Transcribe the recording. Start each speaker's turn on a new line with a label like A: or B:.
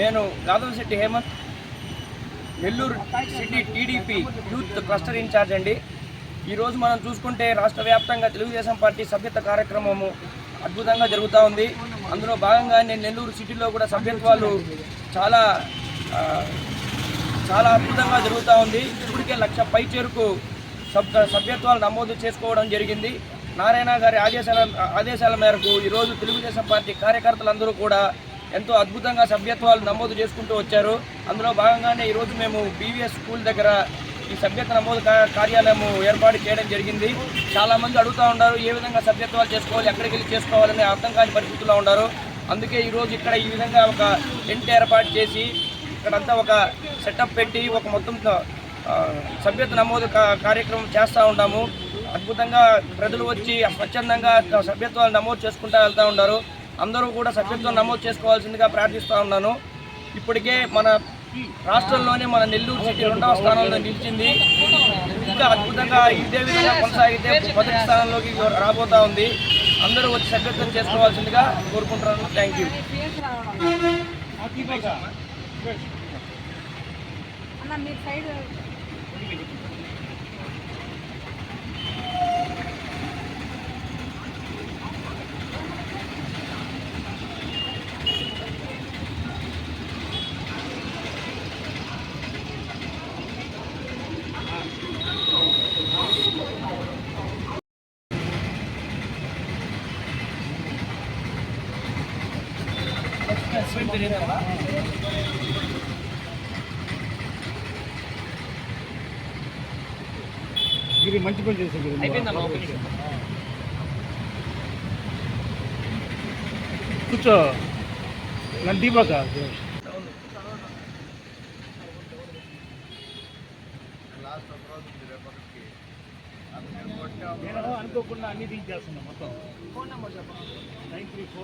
A: నేను Gadavasetti Hemanth Nellore city TDP youth cluster incharge అండి. ఈరోజు మనం చూసుకుంటే రాష్ట్ర వ్యాప్తంగా తెలుగుదేశం పార్టీ సభ్యత కార్యక్రమము అద్భుతంగా జరుగుతూ ఉంది. అందులో భాగంగానే నెల్లూరు సిటీలో కూడా సభ్యత్వాలు చాలా చాలా అద్భుతంగా జరుగుతూ ఉంది. ఇప్పటికే లక్ష పై చేరుకు సబ్ సభ్యత్వాలు నమోదు చేసుకోవడం జరిగింది. నారాయణ గారి ఆదేశాల ఆదేశాల మేరకు ఈరోజు తెలుగుదేశం పార్టీ కార్యకర్తలందరూ కూడా ఎంతో అద్భుతంగా సభ్యత్వాలు నమోదు చేసుకుంటూ వచ్చారు. అందులో భాగంగానే ఈరోజు మేము బీవీఎస్ స్కూల్ దగ్గర ఈ సభ్యత నమోదు కార్యాలయము ఏర్పాటు చేయడం జరిగింది. చాలామంది అడుగుతూ ఉన్నారు ఏ విధంగా సభ్యత్వాలు చేసుకోవాలి ఎక్కడికి వెళ్ళి చేసుకోవాలని అర్థం కాని పరిస్థితుల్లో ఉన్నారు. అందుకే ఈరోజు ఇక్కడ ఈ విధంగా ఒక టెంట్ ఏర్పాటు చేసి ఇక్కడంతా ఒక సెటప్ పెట్టి ఒక మొత్తం సభ్యత నమోదు కా- కార్యక్రమం చేస్తూ ఉన్నాము. అద్భుతంగా ప్రజలు వచ్చి స్వచ్ఛందంగా సభ్యత్వాలు నమోదు చేసుకుంటూ వెళ్తూ ఉన్నారు. అందరూ కూడా సభ్యత్వం నమోదు చేసుకోవాల్సిందిగా ప్రార్థిస్తూ ఉన్నాను. ఇప్పటికే మన రాష్ట్రంలోనే మన నెల్లూరు సిటీ రెండవ స్థానంలో నిలిచింది. ఇంకా అద్భుతంగా ఇదే విధంగా కొనసాగితే మొదటి స్థానంలోకి రాబోతా ఉంది. అందరూ వచ్చి సభ్యత్వం చేసుకోవాల్సిందిగా కోరుకుంటున్నాను. థ్యాంక్ యూ
B: అన్న మీరు సైడ్
C: గిరి మంచి పని
A: చేసి.
C: కూర్చో. నన్ను దీపాక నేను అనుకోకుండా అన్ని తీసేస్తున్నా మొత్తం. Nine three four